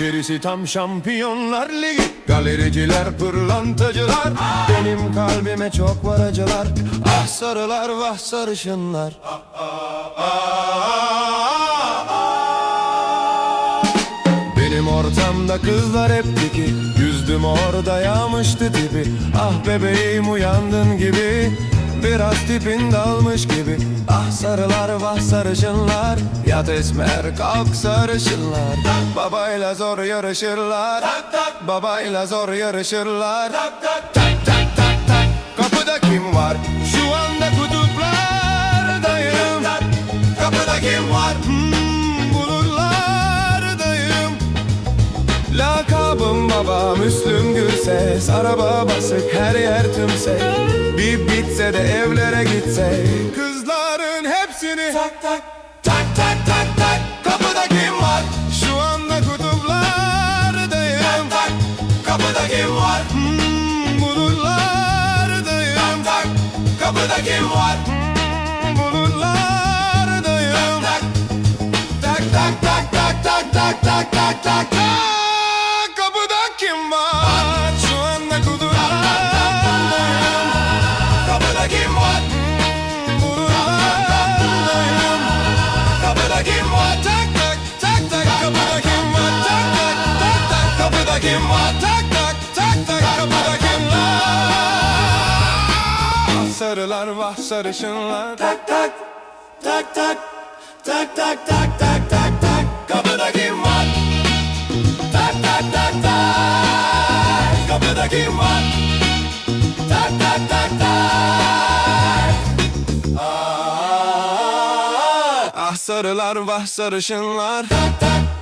Burası tam şampiyonlar ligi. Galericiler pırlantacılar. Benim kalbime çok var acılar Ah sarılar vah sarışınlar. Benim ortamda kızlar hep diki Yüzdüm orada yağmıştı tipi. Ah bebeğim uyandın gibi Biraz tipin dalmış gibi. Ah sarılar vah sarışınlar Yat esmer kalk sarışınlar Babayla zor yarışırlar. Babayla zor yarışırlar. Tak tak tak tak tak tak Kapıda kim var? Şu anda kutuplardayım Kapıda kim var? Hmm, bulutlardayım Lakabım baba Müslüm Gürses. Araba basık her yer tümsek De evlere gitse Kızların hepsini Tak tak. Tak tak tak tak. Kapıda kim var? Şu anda kutuplardayım. Tak tak. Kapıda kim var? Hmm, bulutlardayım. Tak tak. Kapıda kim var? Hmm, bulutlardayım. Tak tak. Tak tak tak tak tak tak tak tak tak. Kapıda kim var? Kim var? Var? Sarılar vah sarışınlar Tak tak tak tak Tak tak tak tak tak tak Kapıda kim var? Tak tak tak tak Kapıda kim var? Tak tak tak tak Ah, ah sarılar vah sarışınlar Tak tak